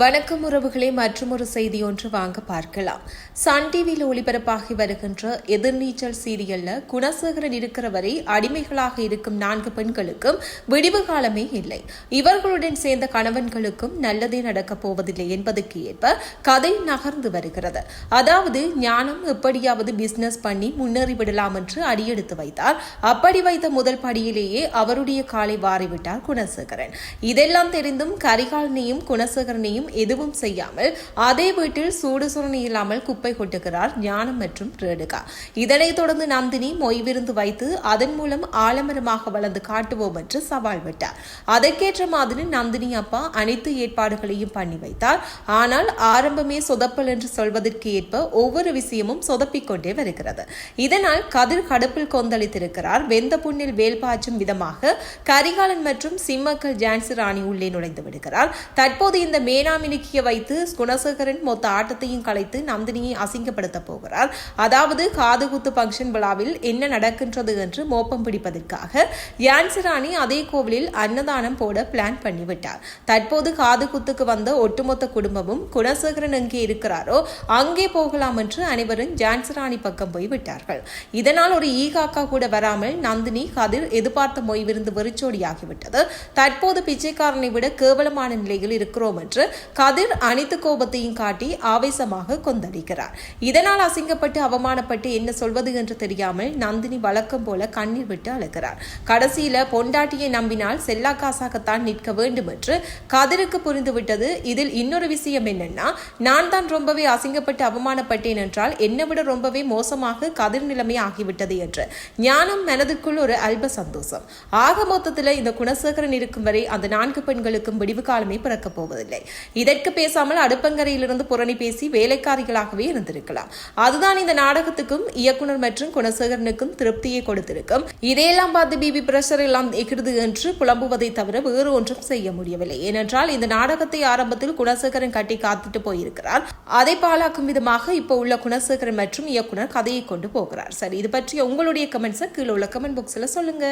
வணக்கம் உறவுகளே மற்றொரு செய்தி ஒன்று வாங்க பார்க்கலாம். சன் டிவியில் ஒளிபரப்பாகி வருகின்ற எதிர்நீச்சல் சீரியல்ல குணசேகரன் இருக்கிற வரை அடிமைகளாக இருக்கும் நான்கு பெண்களுக்கும் விடிவு காலமே இல்லை. இவர்களுடன் சேர்ந்த கணவன்களுக்கும் நல்லதே நடக்கப் போவதில்லை என்பதற்கு ஏற்ப கதை நகர்ந்து வருகிறது. அதாவது ஞானம் எப்படியாவது பிசினஸ் பண்ணி முன்னேறி விடலாம் என்று அடியெடுத்து வைத்தார். அப்படி வைத்த முதல் படியிலேயே அவருடைய காலை வாரிவிட்டார் குணசேகரன். இதெல்லாம் தெரிந்தும் கரிகாலனையும் குணசேகரனையும் எதுவும் செய்யாமல் அதே வீட்டில் சூடு சுரணி இல்லாமல் குப்பை கொட்டுகிறார் ஞானம் மற்றும் ரேணுகா. இதனைத் தொடர்ந்து நந்தினி மொய் விருந்து வைத்து அதன் மூலம் ஆலமரமாக வளர்ந்து காட்டுவோம் என்று சவால் விட்டார். அதற்கேற்ற மாதிரி நந்தினி அப்பா அனைத்து ஏற்பாடுகளையும் பண்ணி வைத்தார். ஆனால் ஆரம்பமே சொதப்பல் என்று சொல்வதற்கு ஏற்ப ஒவ்வொரு விஷயமும் சொதப்பிக் கொண்டே வருகிறது. இதனால் கதிர் கடுப்பில் கொந்தளித்திருக்கிறார். வெந்த புண்ணில் வேல் பாய்ச்சும் விதமாக கரிகாலன் மற்றும் சிம்மக்கல் ஜான்சி ராணி உள்ளே நுழைந்து விடுகிறார். தற்போது இந்த மேனா மேனாமினிக்கிய வைத்து குணசேகரன் மொத்த ஆட்டத்தையும் கலைத்து நந்தினியை அசிங்கப்படுத்த போகிறார். அதாவது காதுகுத்து பங்கன் விழாவில் என்ன நடக்கின்றது என்று மோப்பம் பிடிப்பதற்காக யான்சிராணி அதே கோவிலில் அன்னதானம் போட பிளான் பண்ணிவிட்டார். தற்போது காதுகுத்துக்கு வந்த ஒட்டுமொத்த குடும்பமும் குணசேகரன் எங்கே இருக்கிறாரோ அங்கே போகலாம் என்று அனைவரும் ஜான்சிராணி பக்கம் போய் விட்டார்கள். இதனால் ஒரு ஈகாக்கா கூட வராமல் நந்தினி கதிர் எதிர்பார்த்த மொய்விருந்து வெறிச்சோடியாகிவிட்டது. தற்போது பிச்சைக்காரனை விட கேவலமான நிலையில் இருக்கிறோம் என்று கதிர் அனைத்து கோபத்தையும் காட்டி ஆவேசமாக கொந்தளிக்கிறார். இதனால் அசிங்கப்பட்டு அவமானப்பட்டு என்ன சொல்வது என்று தெரியாமல் நந்தினி வழக்கம் போல கண்ணீர் விட்டு அழுகிறார். கடைசியில பொண்டாட்டியை நம்பினால் செல்லா காசாகத்தான் நிற்க வேண்டும் என்று கதிருக்கு புரிந்துவிட்டது இதில் இன்னொரு விஷயம் என்னன்னா நான் தான் ரொம்பவே அசிங்கப்பட்டு அவமானப்பட்டேன் என்றால் என்னை விட ரொம்பவே மோசமாக கதிர் நிலைமை ஆகிவிட்டது என்று. ஞானம் மனதுக்குள் ஒரு அல்ப சந்தோஷம். ஆக மொத்தத்தில் இந்த குணசேகரன் இருக்கும் வரை அந்த நான்கு பெண்களுக்கும் விடிவு காலமே பிறக்கப் போவதில்லை. இதற்கு பேசாமல் அடுப்பங்கரையிலிருந்து புரணி பேசி வேலைக்காரிகளாகவே இருந்திருக்கலாம். அதுதான் இந்த நாடகத்துக்கும் இயக்குனர் மற்றும் குணசேகரனுக்கும் திருப்தியை கொடுத்திருக்கும். இதையெல்லாம் பார்த்து பிபி பிரஷர் எல்லாம் எகிறது என்று புலம்புவதை தவிர வேறு ஒன்றும் செய்ய முடியவில்லை. ஏனென்றால் இந்த நாடகத்தை ஆரம்பத்தில் குணசேகரன் கட்டி காத்துட்டு போயிருக்கிறார். அதை பாழாக்கும் விதமாக இப்போ உள்ள குணசேகரன் மற்றும் இயக்குனர் கதையை கொண்டு போகிறார். சரி இது பற்றிய உங்களுடைய கமெண்ட்ஸை கீழே உள்ள கமெண்ட் பாக்ஸ்ல சொல்லுங்க.